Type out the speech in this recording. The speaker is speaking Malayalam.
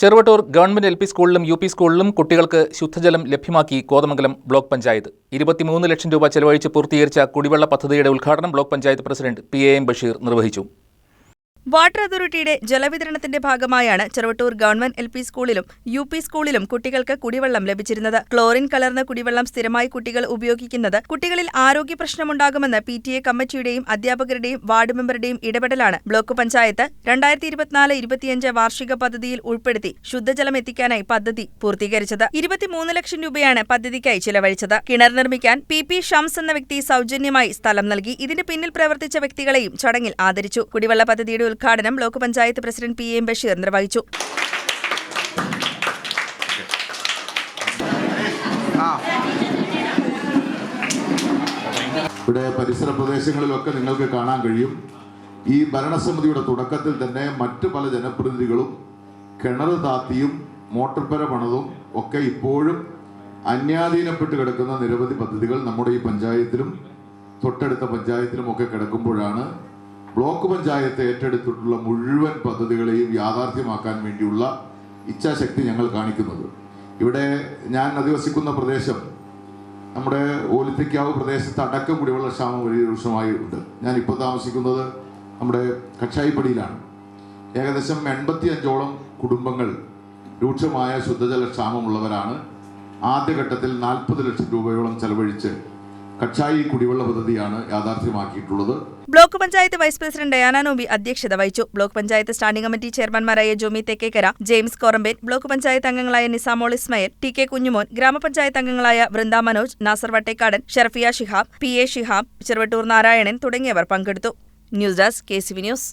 ചെറുവട്ടൂർ ഗവൺമെന്റ് എൽ പി സ്കൂളിലും യു പി സ്കൂളിലും കുട്ടികൾക്ക് ശുദ്ധജലം ലഭ്യമാക്കി കോതമംഗലം ബ്ലോക്ക് പഞ്ചായത്ത്. ഇരുപത്തിമൂന്ന് ലക്ഷം രൂപ ചെലവഴിച്ച് പൂർത്തീകരിച്ച കുടിവെള്ള പദ്ധതിയുടെ ഉദ്ഘാടനം block panchayat president P A M Basheer നിർവഹിച്ചു. വാട്ടർ അതോറിറ്റിയുടെ ജലവിതരണത്തിന്റെ ഭാഗമായാണ് ചെറുവട്ടൂർ ഗവൺമെന്റ് എൽ പി സ്കൂളിലും യു പി സ്കൂളിലും കുട്ടികൾക്ക് കുടിവെള്ളം ലഭിച്ചിരുന്നത്. ക്ലോറിൻ കലർന്ന കുടിവെള്ളം സ്ഥിരമായി കുട്ടികൾ ഉപയോഗിക്കുന്നത് കുട്ടികളിൽ ആരോഗ്യ പ്രശ്നമുണ്ടാകുമെന്ന് പി ടി എ കമ്മിറ്റിയുടെയും അധ്യാപകരുടെയും വാർഡ് മെമ്പറുടെയും ഇടപെടലാണ്. ബ്ലോക്ക് പഞ്ചായത്ത് രണ്ടായിരത്തി ഇരുപത്തിനാല് ഇരുപത്തിയഞ്ച് വാർഷിക പദ്ധതിയിൽ ഉൾപ്പെടുത്തി ശുദ്ധജലം എത്തിക്കാനായി പദ്ധതി പൂർത്തീകരിച്ചത്. ഇരുപത്തിമൂന്ന് ലക്ഷം രൂപയാണ് പദ്ധതിക്കായി ചിലവഴിച്ചത്. കിണർ നിർമ്മിക്കാൻ പി പി ഷംസ് എന്ന വ്യക്തി സൗജന്യമായി സ്ഥലം നൽകി. ഇതിന് പിന്നിൽ പ്രവർത്തിച്ച വ്യക്തികളെയും ചടങ്ങിൽ ആദരിച്ചു. കുടിവെള്ള പദ്ധതിയുടെ ഉദ്ഘാടനം block panchayat president P M Basheer നിർവഹിച്ചു. ഇവിടെ പരിസര പ്രദേശങ്ങളിലൊക്കെ നിങ്ങൾക്ക് കാണാൻ കഴിയും. ഈ ഭരണസമിതിയുടെ തുടക്കത്തിൽ തന്നെ മറ്റു പല ജനപ്രതിനിധികളും കിണർ താത്തിയും മോട്ടോർ പെര പണതും ഒക്കെ ഇപ്പോഴും അന്യാധീനപ്പെട്ട് കിടക്കുന്ന നിരവധി പദ്ധതികൾ നമ്മുടെ ഈ പഞ്ചായത്തിലും തൊട്ടടുത്ത പഞ്ചായത്തിലും ഒക്കെ കിടക്കുമ്പോഴാണ് ബ്ലോക്ക് പഞ്ചായത്ത് ഏറ്റെടുത്തിട്ടുള്ള മുഴുവൻ പദ്ധതികളെയും യാഥാർത്ഥ്യമാക്കാൻ വേണ്ടിയുള്ള ഇച്ഛാശക്തി ഞങ്ങൾ കാണിക്കുന്നത്. ഇവിടെ ഞാൻ അധിവസിക്കുന്ന പ്രദേശം നമ്മുടെ ഓലിത്തിക്കാവ് പ്രദേശത്ത് അടക്കം കുടിവെള്ള ക്ഷാമം വലിയ രൂക്ഷമായി ഉണ്ട്. ഞാനിപ്പോൾ താമസിക്കുന്നത് നമ്മുടെ കക്ഷായിപ്പടിയിലാണ്. ഏകദേശം എൺപത്തി അഞ്ചോളം കുടുംബങ്ങൾ രൂക്ഷമായ ശുദ്ധജല ക്ഷാമമുള്ളവരാണ് ആദ്യഘട്ടത്തിൽ നാൽപ്പത് ലക്ഷം രൂപയോളം ചെലവഴിച്ച് കക്ഷായി കുടിവെള്ള പദ്ധതിയാണ് യാഥാർത്ഥ്യമാക്കിയിട്ടുള്ളത്. Block panchayat vice president Diana Nobi അധ്യക്ഷത വഹിച്ചു. ബ്ലോക്ക് പഞ്ചായത്ത് സ്റ്റാൻഡിംഗ് കമ്മിറ്റി ചെയർമാൻമാരായ ജോമി തെക്കേക്കര ജെയിംസ് കോറമ്പേൻ ബ്ലോക്ക് പഞ്ചായത്ത് അംഗങ്ങളായ നിസാമോൾ ഇസ്മയിൽ ടി കെ കുഞ്ഞുമോൻ ഗ്രാമപഞ്ചായത്ത് അംഗങ്ങളായ വൃന്ദ മനോജ് നാസർ വട്ടേക്കാടൻ ഷർഫിയ ഷിഹാബ് പി എ ഷിഹാബ് ചെറുവട്ടൂർ നാരായണൻ തുടങ്ങിയവർ പങ്കെടുത്തു. News desk K C V news.